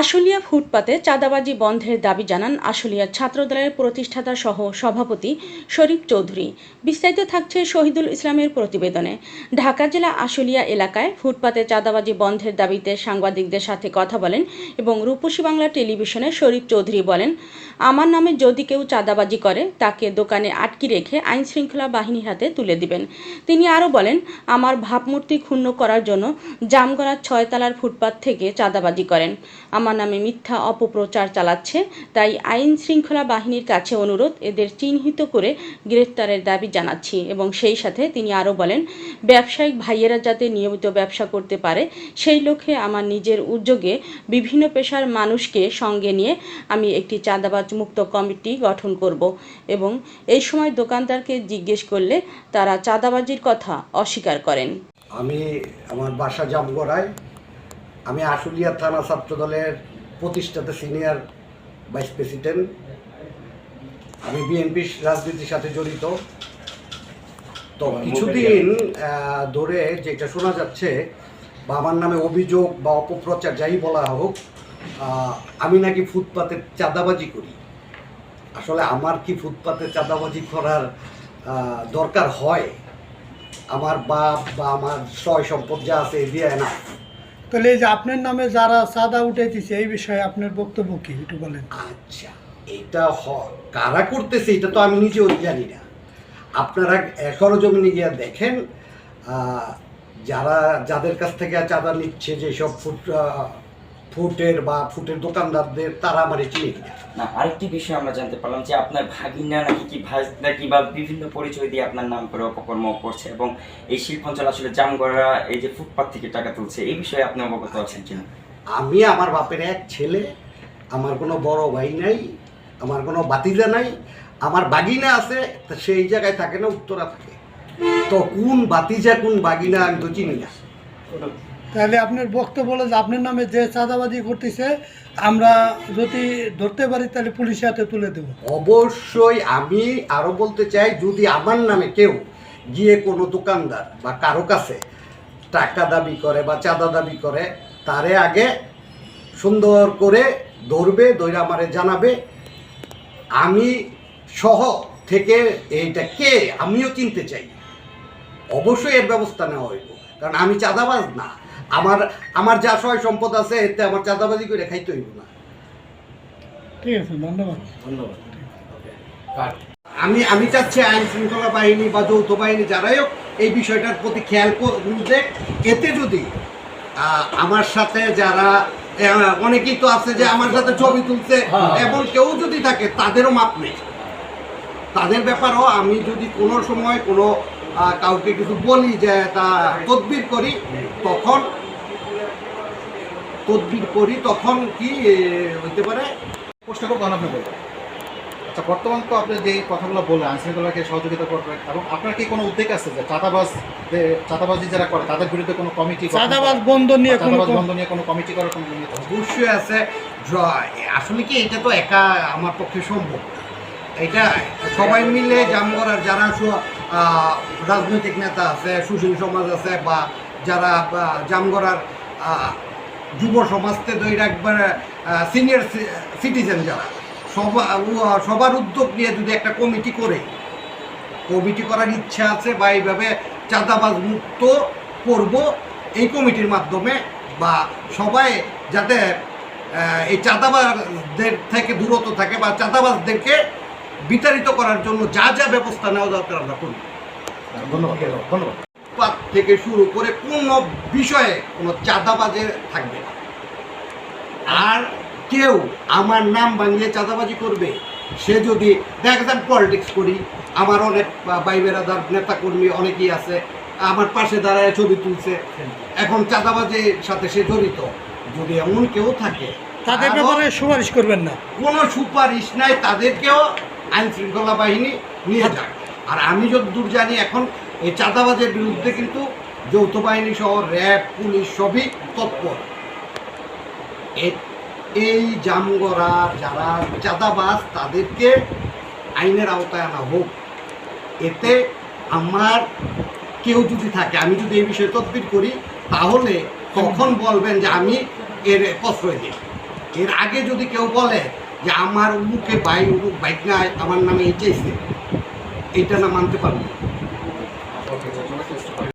আশুলিয়া ফুটপাতে চাঁদাবাজি বন্ধের দাবি জানান আশুলিয়া ছাত্রদলের প্রতিষ্ঠাতা সহ সভাপতি শরীফ চৌধুরী। বিস্তারিত থাকছে শহীদুল ইসলামের প্রতিবেদনে। ঢাকা জেলা আশুলিয়া এলাকায় ফুটপাতে চাঁদাবাজি বন্ধের দাবিতে সাংবাদিকদের সাথে কথা বলেন এবং রূপসী বাংলা টেলিভিশনে শরীফ চৌধুরী বলেন, আমার নামে যদি কেউ চাঁদাবাজি করে, তাকে দোকানে আটকে রেখে আইন শৃঙ্খলা বাহিনীর হাতে তুলে দিবেন। তিনি আরও বলেন, আমার ভাবমূর্তি ক্ষুণ্ণ করার জন্য জামগড়ার ছয়তলার ফুটপাত থেকে চাঁদাবাজি করেন। আমার নামে মিথ্যা অপপ্রচার চালাচ্ছে, তাই আইন শৃঙ্খলা বাহিনীর কাছে অনুরোধ এদের চিহ্নিত করে গ্রেফতারের দাবি জানাচ্ছি। এবং সেই সাথে তিনি আরও বলেন, ব্যবসায়িক ভাইয়েরা যাতে নিয়মিত ব্যবসা করতে পারে, সেই লক্ষ্যে আমার নিজের উদ্যোগে বিভিন্ন পেশার মানুষকে সঙ্গে নিয়ে আমি একটি চাঁদাবাজ মুক্ত কমিটি গঠন করব। এবং এই সময় দোকানদারকে জিজ্ঞেস করলে তারা চাঁদাবাজির কথা অস্বীকার করেন। আমি আমার বাসা জামগড়ায় আমি আশুলিয়া থানা ছাত্র দলের প্রতিষ্ঠাতা সিনিয়র ভাইস প্রেসিডেন্ট। আমি বিএনপির রাজনীতির সাথে জড়িত। তো কিছুদিন ধরে যেটা শোনা যাচ্ছে বা আমার নামে অভিযোগ বা অপপ্রচার যাই বলা হোক আমি নাকি ফুটপাতে চাঁদাবাজি করি। আসলে আমার কি ফুটপাতে চাঁদাবাজি করার দরকার হয়? আমার বাপ বা আমার সয় সম্পদ যা আছে এ দিয়ে না। তাহলে এই যে আপনার নামে যারা চাঁদা উঠেছে এই বিষয়ে আপনার বক্তব্য কি? একটু বলেন। আচ্ছা এটা কারা করতেছে এটা তো আমি নিজেও জানি না। আপনারা এখনও জমিনে গিয়ে দেখেন যারা, যাদের কাছ থেকে চাঁদা নিচ্ছে, যেসব ফুট ফুটের বা ফুটের দোকানদারদের তারা আমার চিনি না না আরেকটি বিষয় আমরা জানতে পারলাম যে আপনার ভাগিনা নাকি কি ভাজনা কি বা বিভিন্ন পরিচয় দিয়ে আপনার নাম করে অপকর্ম করছে এবং এই শিল্প শিল্পাঞ্চল আসলে জামগড়া এই যে ফুটপাত থেকে টাকা তুলছে এই বিষয়ে আপনি অবগত আছেন কিনা? আমি আমার বাপের এক ছেলে আমার কোনো বড় ভাই নাই আমার কোনো বাতিজা নাই আমার বাগিনা আছে তা সেই জায়গায় থাকে না উত্তরা থাকে। তো কোন বাতিজা কোন বাগিনা আমি তো চিনি না। তাহলে আপনার বক্তব্য হলো যে আপনার নামে যে চাঁদাবাজি করতেছে, আমরা যদি ধরতে পারি তাহলে পুলিশের হাতে তুলে দেবো। অবশ্যই আমি আরও বলতে চাই, যদি আমার নামে কেউ গিয়ে কোনো দোকানদার বা কারও কাছে টাকা দাবি করে বা চাঁদা দাবি করে, তারে আগে সুন্দর করে ধরবে দইরা আমারে জানাবে। আমি সহ থেকে এইটা কে, আমিও চিনতে চাই। অবশ্যই এর ব্যবস্থা নেওয়া হইব। কারণ আমি চাঁদাবাজ না। আমার আমার যা সয় সম্পদ আছে এতে আমার চাঁদাবাজি করে খাইতে হইব না। ঠিক আছে ধন্যবাদ। ধন্যবাদ। আমি আমি চাচ্ছি আইন শৃঙ্খলা বাহিনী বা যৌথ বাহিনী যারাই হোক এই বিষয়টার প্রতি খেয়াল করবে এতে যদি আহ, আমার সাথে যারা অনেকেই তো আছে যে আমার সাথে ছবি তুলছে এবং কেউ যদি থাকে তাদেরও মাপ নেই। তাদের ব্যাপারও আমি যদি কোনো সময় কোনো আহ, কাউকে কিছু বলি যে তা তদবির করি তখন তদবির করি তখন কি এ, হইতে পারে? প্রশ্ন করব আপনি বলবেন আচ্ছা বর্তমান তো আপনি যে কথাগুলো বললেন আইনশৃঙ্খলাকে সহযোগিতা করবেন এবং আপনার কি কোনো উদ্যোগ আছে যে চাঁদাবাজ চাঁদাবাজি যারা করে তাদের বিরুদ্ধে কোনো কমিটি চাঁদাবাজ বন্ধ নিয়ে কোনো চাঁদাবাজ বন্ধ নিয়ে কোনো কমিটি করার কোনো অবশ্যই আছে। আসলে কি এটা তো একা আমার পক্ষে সম্ভব। এটা সবাই মিলে জামগড়ার যারা সু- আহ, রাজনৈতিক নেতা আছে সুশীল সমাজ আছে বা যারা জামগড়ার আহ, যুব সমাজতে দৈর একবার সিনিয়র সিটিজেন যারা। সবা সবার উদ্যোগ নিয়ে যদি একটা কমিটি করে, কমিটি করার ইচ্ছা আছে বা এইভাবে চাঁদাবাজ মুক্ত করব, এই কমিটির মাধ্যমে বা সবাই যাতে এই চাঁদাবাজদের থেকে দূরত থাকে বা চাঁদাবাজদেরকে বিতাড়িত করার জন্য যা যা ব্যবস্থা নেওয়া দরকার আমরা করি ধন্যবাদ। ধন্যবাদ। পাত থেকে শুরু করে কোনো বিষয়ে কোনো চাঁদাবাজে থাকবে না। আর কেউ আমার নাম ভাঙিয়ে চাঁদাবাজি করবে সে যদি দেখ যান পলিটিক্স করি আমার অনেক ভাই বেড়াদার নেতা কর্মী অনেকেই আছে আমার পাশে দাঁড়ায় ছবি তুলছে এখন চাঁদাবাজির সাথে সে জড়িত। যদি এমন কেউ থাকে তাদের ব্যাপারে সুপারিশ করবেন না। কোনো সুপারিশ নাই তাদেরকেও আইন শৃঙ্খলা বাহিনী নিয়ে যাক। আর আমি যতদূর জানি এখন এই চাঁদাবাজের বিরুদ্ধে কিন্তু যৌথ বাহিনী সহ র্যাব, পুলিশ সবই তৎপর। এই জামগড়া যারা চাঁদাবাজ, তাদেরকে আইনের আওতায় আনা হোক। এতে আমার কেউ যদি থাকে, আমি যদি এই বিষয়ে তদবির করি, তাহলে তখন বলবেন যে আমি এর প্রশ্রয় দিই? এর আগে যদি কেউ বলে যে আমার মুখে ভাই বাইক নাই, আমার নামে এই চাইছে এইটা না মানতে পারব।